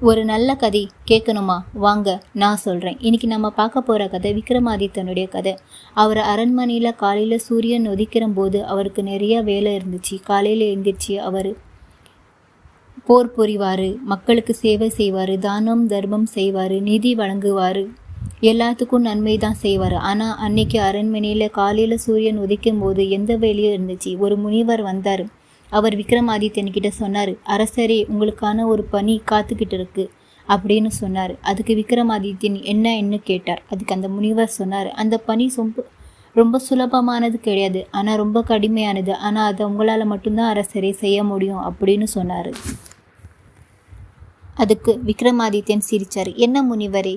ஒரு நல்ல கதை கேட்கணுமா? வாங்க நான் சொல்கிறேன் இன்னைக்கு நம்ம பார்க்க போகிற கதை விக்ரமாதித்தனுடைய கதை. அவர் அரண்மனையில் காலையில் சூரியன் உதிக்கிற போது அவருக்கு நிறைய வேலை இருந்துச்சு. காலையில் எழுந்திரிச்சு அவர் போர் புரிவார் மக்களுக்கு சேவை செய்வார் தானம் தர்மம் செய்வார் நிதி வழங்குவார். எல்லாத்துக்கும் நன்மை தான் செய்வார். ஆனால் அன்னைக்கு அரண்மனையில் காலையில் சூரியன் உதிக்கும் போது எந்த வேலையும் இருந்துச்சு. ஒரு முனிவர் வந்தார். அவர் விக்ரமாதித்யன் கிட்ட சொன்னார் அரசரே உங்களுக்கான ஒரு பணி காத்துக்கிட்டு இருக்கு அப்படின்னு சொன்னார். அதுக்கு விக்ரமாதித்யன் என்ன என்ன கேட்டார். அதுக்கு அந்த முனிவர் சொன்னார் அந்த பணி ரொம்ப ரொம்ப சுலபமானது கிடையாது ஆனால் ரொம்ப கடுமையானது ஆனால் அதை உங்களால் மட்டும்தான் அரசரே செய்ய முடியும் அப்படின்னு சொன்னார். அதுக்கு விக்ரமாதித்யன் சிரிச்சார் என்ன முனிவரே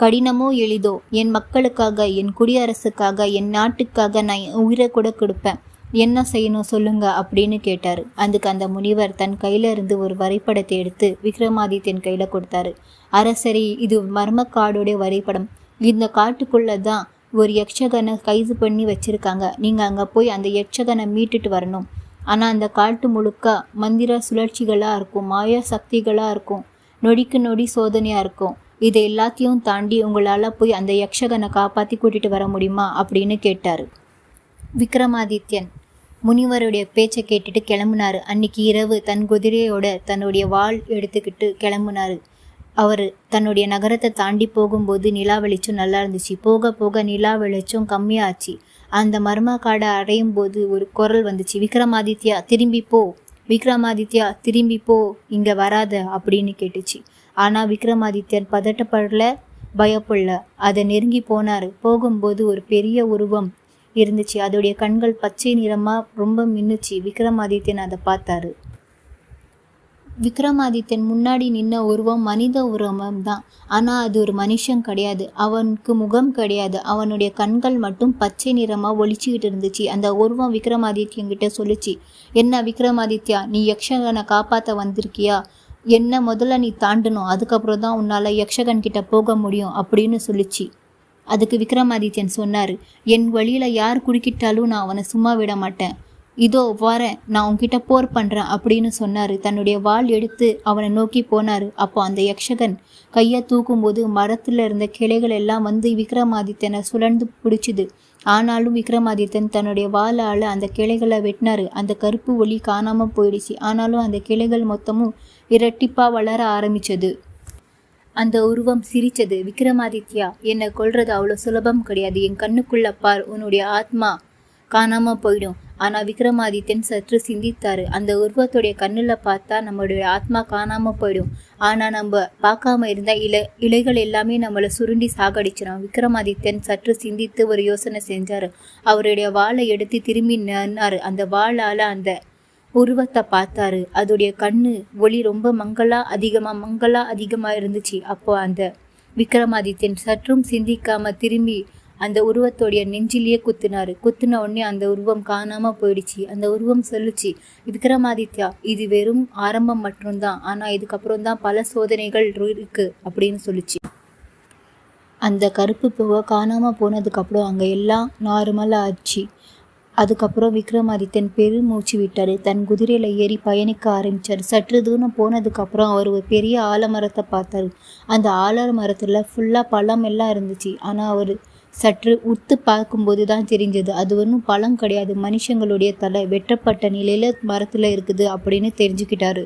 கடினமோ எளிதோ என் மக்களுக்காக என் குடியரசுக்காக என் நாட்டுக்காக நான் உயிரை கூட கொடுப்பேன். என்ன செய்யணும் சொல்லுங்க அப்படின்னு கேட்டார். அதுக்கு அந்த முனிவர் தன் கையில இருந்து ஒரு வரைபடத்தை எடுத்து விக்ரமாதித்யன் கையில கொடுத்தாரு. அரசரி இது மர்மக்காடுடைய வரைபடம். இந்த காட்டுக்குள்ள தான் ஒரு யக்ஷகனை கைது பண்ணி வச்சிருக்காங்க. நீங்க அங்க போய் அந்த யக்ஷகனை மீட்டுட்டு வரணும். ஆனா அந்த காட்டு முழுக்க மந்திர சுழற்சிகளா இருக்கும் மாயா சக்திகளா இருக்கும் நொடிக்கு நொடி சோதனையா இருக்கும். இதை எல்லாத்தையும் தாண்டி உங்களால போய் அந்த யக்ஷகனை காப்பாத்தி கூட்டிட்டு வர முடியுமா? அப்படின்னு கேட்டாரு. விக்ரமாதித்யன். முனிவருடைய பேச்சை கேட்டுட்டு கிளம்புனாரு. அன்னைக்கு இரவு தன் குதிரையோட தன்னுடைய வாள் எடுத்துக்கிட்டு கிளம்புனாரு. அவர் தன்னுடைய நகரத்தை தாண்டி போகும்போது நிலா வெளிச்சம் நல்லா இருந்துச்சு. போக போக நிலா வெளிச்சம் கம்மியாச்சு. அந்த மர்ம காடை அடையும் போது ஒரு குரல் வந்துச்சு. விக்ரமாதித்யா திரும்பி போ. விக்ரமாதித்யா திரும்பி போ. இங்கே வராத அப்படின்னு கேட்டுச்சு. ஆனால் விக்ரமாதித்யன் பதட்டப்படல பயப்படல. அதை நெருங்கி போனார். போகும்போது ஒரு பெரிய உருவம் இருந்துச்சு. அதோடைய கண்கள் பச்சை நிறமாக ரொம்ப மின்னுச்சு. விக்ரமாதித்யன் அதை பார்த்தாரு. விக்ரமாதித்யன் முன்னாடி நின்ன உருவம் மனித உருவம் தான் ஆனால் அது ஒரு மனுஷன் கிடையாது. அவனுக்கு முகம் கிடையாது. அவனுடைய கண்கள் மட்டும் பச்சை நிறமாக ஒழிச்சுக்கிட்டு இருந்துச்சு. அந்த உருவம் விக்ரமாதித்யன் கிட்ட சொல்லிச்சு. என்ன விக்ரமாதித்யா நீ யக்ஷகனை காப்பாற்ற வந்திருக்கியா? என்ன முதல்ல நீ தாண்டணும். அதுக்கப்புறம் தான் உன்னால் யக்ஷகன் கிட்ட போக முடியும். அப்படின்னு சொல்லிச்சு. அதுக்கு விக்ரமாதித்யன் சொன்னார் என் வழியில் யார் குறுக்கிட்டாலும் நான் அவனை சும்மா விட மாட்டேன். இதோ வரேன் நான் உன்கிட்ட போர் பண்ணுறேன் அப்படின்னு சொன்னார். தன்னுடைய வாள் எடுத்து அவனை நோக்கி போனார். அப்போ அந்த யக்ஷகன் கையை தூக்கும்போது மரத்தில் இருந்த கிளைகள் எல்லாம் வந்து விக்ரமாதித்யனை சுழந்து பிடிச்சிது. ஆனாலும் விக்ரமாதித்தன் தன்னுடைய வாளால் அந்த கிளைகளை வெட்டினார். அந்த கருப்பு ஒளி காணாமல் போயிடுச்சு. ஆனாலும் அந்த கிளைகள் மொத்தமும் இரட்டிப்பாக வளர ஆரம்பித்தது அந்த உருவம் சிரிச்சது. விக்ரமாதித்யா என்னை கொள்றது அவ்வளோ சுலபம் கிடையாது. என் கண்ணுக்குள்ள பார் உன்னுடைய ஆத்மா காணாம போயிடும். ஆனா விக்ரமாதித்யன் சற்று சிந்தித்தாரு. அந்த உருவத்துடைய கண்ணுல பார்த்தா நம்மளுடைய ஆத்மா காணாம போயிடும். ஆனா நம்ம பார்க்காம இருந்தா இலை இலைகள் எல்லாமே நம்மளை சுருண்டி சாகடிச்சிடும் விக்ரமாதித்யன் சற்று சிந்தித்து ஒரு யோசனை செஞ்சாரு. அவருடைய வாளை எடுத்து திரும்பி நின்னாரு. அந்த வாளால அந்த உருவத்தை பார்த்தாரு. அதோடைய கண்ணு ஒளி ரொம்ப மங்களா அதிகமா மங்களா அதிகமா இருந்துச்சு. அப்போ அந்த விக்ரமாதித்யன் சற்றும் சிந்திக்காம திரும்பி அந்த உருவத்தோடைய நெஞ்சிலேயே குத்துனாரு. குத்துன உடனே அந்த உருவம் காணாம போயிடுச்சு. அந்த உருவம் சொல்லுச்சு விக்ரமாதித்யா இது வெறும் ஆரம்பம் மட்டும்தான் ஆனா இதுக்கப்புறம் தான் பல சோதனைகள் இருக்கு அப்படின்னு சொல்லிச்சு. அந்த கருப்பு பூவை காணாம போனதுக்கப்புறம் அங்கே அங்க எல்லாம் நார்மலா ஆச்சு. அதுக்கப்புறம் விக்ரமாதித்தன் பெருமூச்சு விட்டார். தன் குதிரையில் ஏறி பயணிக்க ஆரம்பித்தார் சற்று தூரம் போனதுக்கப்புறம் அவர் ஒரு பெரிய ஆலமரத்தை பார்த்தாரு. அந்த ஆலமரத்தில் ஃபுல்லாக பழம் எல்லாம் இருந்துச்சு. ஆனால் அவர் சற்று உத்து பார்க்கும்போது தான் தெரிஞ்சது. அது ஒன்றும் பழம் கிடையாது. மனுஷங்களுடைய தலை வெட்டப்பட்ட நிலையில் மரத்தில் இருக்குது அப்படின்னு தெரிஞ்சுக்கிட்டாரு.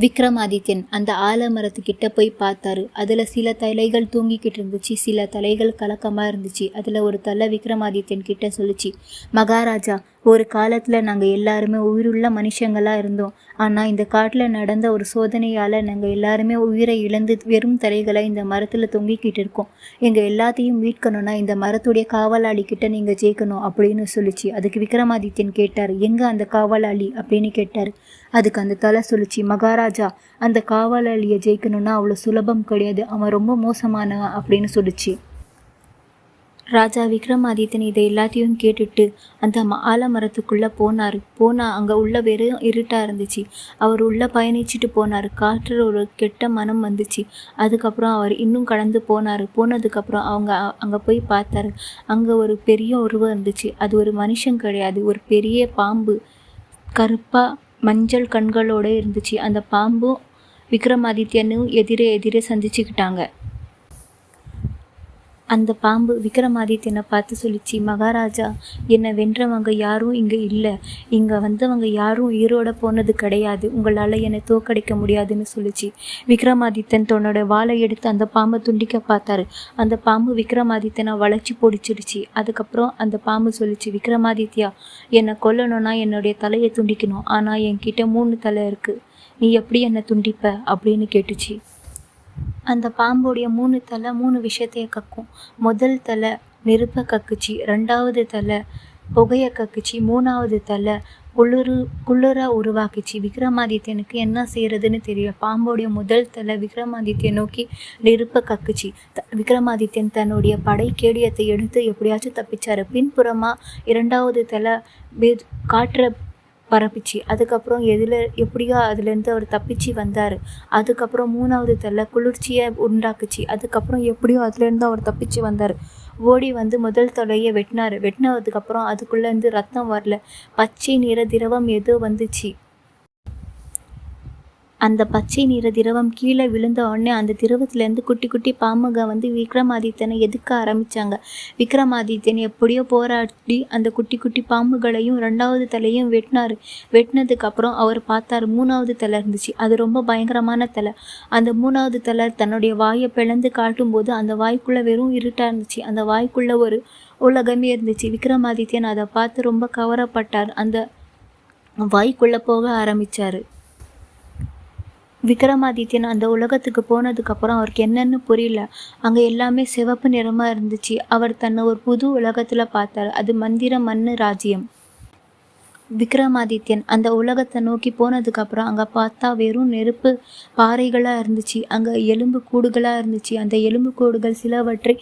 விக்ரமாதித்யன் அந்த ஆலமரத்துக்கிட்ட போய் பார்த்தாரு. அதில் சில தலைகள் தூங்கிக்கிட்டு இருந்துச்சு. சில தலைகள் கலக்கமாக இருந்துச்சு. அதில் ஒரு தலை விக்ரமாதித்யன் கிட்ட சொல்லிச்சு மகாராஜா ஒரு காலத்தில் நாங்கள் எல்லாருமே உயிருள்ள மனுஷங்களாக இருந்தோம். ஆனால் இந்த காட்டில் நடந்த ஒரு சோதனையால் நாங்கள் எல்லாருமே உயிரை இழந்து வெறும் தலைகளை இந்த மரத்தில் தொங்கிக்கிட்டு இருக்கோம். எங்கள் எல்லாத்தையும் மீட்கணும்னா இந்த மரத்துடைய காவலாளி கிட்ட நீங்கள் ஜெயிக்கணும் அப்படின்னு சொல்லிச்சு. அதுக்கு விக்ரமாதித்யன் கேட்டார். எங்கே அந்த காவலாளி? அப்படின்னு கேட்டார். அதுக்கு அந்த தலை சொல்லிச்சு மகாராஜா அந்த காவலாளியை ஜெயிக்கணும்னா அவ்வளோ சுலபம் கிடையாது. அவன் ரொம்ப மோசமானவன் அப்படின்னு சொல்லிச்சு. ராஜா விக்ரமாதித்தன் இதை எல்லாத்தையும் கேட்டுட்டு அந்த ஆலமரத்துக்குள்ளே போனார். போனால் அங்கே உள்ள வெறும் இருட்டாக இருந்துச்சு. அவர் உள்ளே பயணிச்சுட்டு போனார். காற்றில் ஒரு கெட்ட மனம் வந்துச்சு. அதுக்கப்புறம் அவர் இன்னும் கடந்து போனார். போனதுக்கப்புறம் அவங்க அங்கே போய் பார்த்தாரு. அங்கே ஒரு பெரிய உருவம் இருந்துச்சு. அது ஒரு மனுஷன் கிடையாது. ஒரு பெரிய பாம்பு. கருப்பாக மஞ்சள் கண்களோடு இருந்துச்சு. அந்த பாம்பும் விக்ரமாதித்யனும் எதிரே எதிரே சந்திச்சுக்கிட்டாங்க. அந்த பாம்பு விக்ரமாதித்யனை பார்த்து சொல்லிச்சு மகாராஜா என்னை வென்றவங்க யாரும் இங்கே இல்லை. இங்கே வந்தவங்க யாரும் உயிரோட போனது கிடையாது. உங்களால் என்னை தோக்கடிக்க முடியாதுன்னு சொல்லிச்சு. விக்ரமாதித்தன் தன்னோட வாழை எடுத்து அந்த பாம்பை துண்டிக்க பார்த்தாரு. அந்த பாம்பு விக்ரமாதித்தனை வளைச்சி பொடிச்சிடுச்சு. அதுக்கப்புறம் அந்த பாம்பு சொல்லிச்சு விக்ரமாதித்யா என்னை கொல்லணும்னா என்னுடைய தலையை துண்டிக்கணும். ஆனால் என்கிட்ட மூணு தலை இருக்குது நீ எப்படி என்னை துண்டிப்ப? அப்படின்னு கேட்டுச்சு. அந்த பாம்புடைய மூணு தலை மூணு விஷயத்தைய கக்கும். முதல் தலை நெருப்பை கக்குச்சு ரெண்டாவது தலை புகையை கக்குச்சு மூணாவது தலை குளிர் குளிர உருவாக்குச்சு. விக்ரமாதித்யனுக்கு என்ன செய்யறதுன்னு தெரியல பாம்போடைய முதல் தலை விக்ரமாதித்யன் நோக்கி நெருப்பை கக்குச்சு. த விக்ரமாதித்யன் தன்னுடைய படை கேடியத்தை எடுத்து எப்படியாச்சும் தப்பிச்சாரு. பின்புறமாக இரண்டாவது தலை காற்றை பரப்பிச்சு. அதுக்கப்புறம் எதில் எப்படியோ அதுலேருந்து அவர் தப்பிச்சு வந்தார். அதுக்கப்புறம் மூணாவது தலை குளிர்ச்சியை உண்டாக்குச்சு. அதுக்கப்புறம் எப்படியோ அதுலேருந்து அவர் தப்பிச்சு வந்தார். ஓடி வந்து முதல் தொலையை வெட்டினார். வெட்டினதுக்கப்புறம் அதுக்குள்ளேருந்து ரத்தம் வரல. பச்சை நிற திரவம் ஏதோ வந்துச்சு. அந்த பச்சை நிற திரவம் கீழே விழுந்த உடனே அந்த திரவத்துலேருந்து குட்டி குட்டி பாம்புங்க வந்து விக்ரமாதித்தனை எதுக்க ஆரம்பித்தாங்க விக்ரமாதித்தன் எப்படியோ போராடி அந்த குட்டி குட்டி பாம்புகளையும் ரெண்டாவது தலையும் வெட்டினார். வெட்டினதுக்கப்புறம் அவர் பார்த்தார் மூணாவது தலை இருந்துச்சு. அது ரொம்ப பயங்கரமான தலை. அந்த மூணாவது தலை தன்னுடைய வாயை பிளந்து காட்டும்போது அந்த வாய்க்குள்ளே வெறும் இருட்டாக இருந்துச்சு. அந்த வாய்க்குள்ளே ஒரு உலகமே இருந்துச்சு. விக்ரமாதித்யன் அதை பார்த்து ரொம்ப கவரப்பட்டார் அந்த வாய்க்குள்ளே போக ஆரம்பித்தார் விக்ரமாதித்யன் அந்த உலகத்துக்கு போனதுக்கப்புறம் அவருக்கு என்னன்னு புரியல. அங்கே எல்லாமே சிவப்பு நிறமாக இருந்துச்சு. அவர் தன்னை ஒரு புது உலகத்தில் பார்த்தார். அது மந்திர மண்ணு ராஜ்யம். விக்ரமாதித்யன் அந்த உலகத்தை நோக்கி போனதுக்கப்புறம் அங்கே பார்த்தா வெறும் நெருப்பு பாறைகளாக இருந்துச்சு. அங்கே எலும்பு கூடுகளாக இருந்துச்சு. அந்த எலும்பு கூடுகள் சிலவற்றை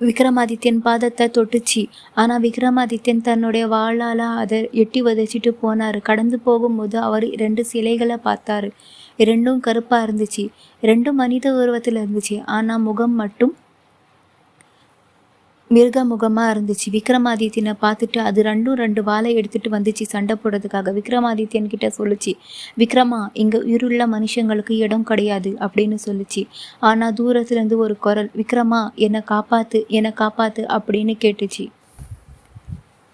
விக்ரமாதித்யன் பாதத்தை தொட்டுச்சு. ஆனால் விக்ரமாதித்யன் தன்னுடைய வாழால் அதை எட்டி உதச்சிட்டு போனார். கடந்து போகும்போது அவர் ரெண்டு சிலைகளை பார்த்தாரு. ரெண்டும் கருப்பாக இருந்துச்சு. ரெண்டும் மனித உருவத்தில் இருந்துச்சு. ஆனால் முகம் மட்டும் மிருக முகமாக இருந்துச்சு. விக்ரமாதித்யனை பார்த்துட்டு அது ரெண்டும் ரெண்டு வாழை எடுத்துகிட்டு வந்துச்சு சண்டை போடுறதுக்காக. விக்ரமாதித்யன் கிட்ட சொல்லுச்சு விக்ரமா இங்கே உயிருள்ள மனுஷங்களுக்கு இடம் கிடையாது அப்படின்னு சொல்லுச்சு. ஆனால் தூரத்துலேருந்து ஒரு குரல் விக்ரமா என்னை காப்பாற்று என்னை காப்பாற்று அப்படின்னு கேட்டுச்சு.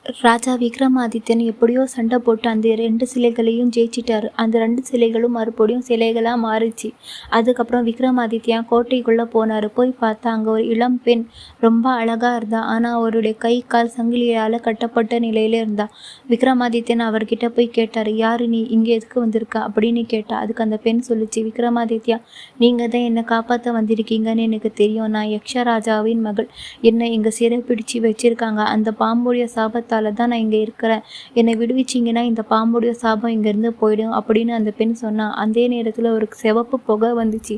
ராஜா விக்ரமாதித்யன் எப்படியோ சண்டை போட்டு அந்த ரெண்டு சிலைகளையும் ஜெயிச்சிட்டாரு. அந்த ரெண்டு சிலைகளும் மறுபடியும் சிலைகளாக மாறிச்சு. அதுக்கப்புறம் விக்ரமாதித்யன் கோட்டைக்குள்ளே போனார். போய் பார்த்தா அங்கே ஒரு இளம் பெண் ரொம்ப அழகாக இருந்தா. ஆனால் அவருடைய கை கால் சங்கிலியால் கட்டப்பட்ட நிலையில இருந்தா. விக்ரமாதித்யன் அவர்கிட்ட போய் கேட்டார் யார் நீ? இங்கே எதுக்கு வந்திருக்க? அப்படின்னு கேட்டா அதுக்கு அந்த பெண் சொல்லிச்சு விக்ரமாதித்யா நீங்கள் தான் என்னை காப்பாற்ற வந்திருக்கீங்கன்னு எனக்கு தெரியும். நான் யக்ஷராஜாவின் மகள். என்னை இங்கே சிறை பிடிச்சி வச்சிருக்காங்க. அந்த பாம்புடைய சாபத்தை சாபத்தால் தான் நான் இங்கே இருக்கிறேன். என்னை விடுவிச்சிங்கன்னா இந்த பாம்புடைய சாபம் இங்கேருந்து போயிடும் அப்படின்னு அந்த பெண் சொன்னான் அதே நேரத்தில் ஒரு சிவப்பு புகை வந்துச்சு.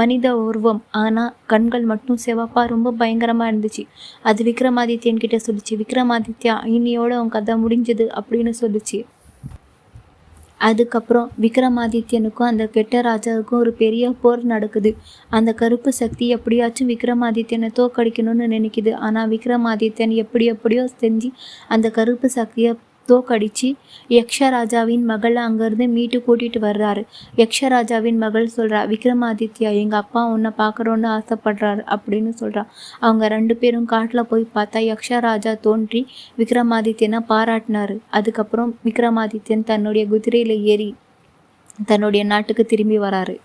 மனித உருவம். ஆனால் கண்கள் மட்டும் சிவப்பாக ரொம்ப பயங்கரமாக இருந்துச்சு. அது விக்ரமாதித்யன் கிட்ட சொல்லிச்சு. விக்ரமாதித்யா இன்னையோட உன் கதை முடிஞ்சது அப்படின்னு சொல்லிச்சு. அதுக்கப்புறம் விக்ரமாதித்யனுக்கும் அந்த கெட்ட ராஜாவுக்கும் ஒரு பெரிய போர் நடக்குது. அந்த கருப்பு சக்தி எப்படியாச்சும் விக்ரமாதித்யனை தோக்கடிக்கணும்னு நினைக்குது. ஆனால் விக்ரமாதித்யன் எப்படி எப்படியோ செஞ்சு அந்த கருப்பு சக்தியை தோக்கடிச்சு யக்ஷராஜாவின் மகளை அங்கேருந்து மீட்டு கூட்டிகிட்டு வர்றாரு. யக்ஷராஜாவின் மகள் சொல்கிறா விக்ரமாதித்யா எங்கள் அப்பா உன்னை பார்க்குறோன்னு ஆசைப்படுறாரு அப்படின்னு சொல்கிறா அவங்க ரெண்டு பேரும் காட்டில் போய் பார்த்தா யக்ஷராஜா தோன்றி விக்ரமாதித்யனை பாராட்டினாரு. அதுக்கப்புறம் விக்ரமாதித்யன் தன்னுடைய குதிரையில் ஏறி தன்னுடைய நாட்டுக்கு திரும்பி வராரு.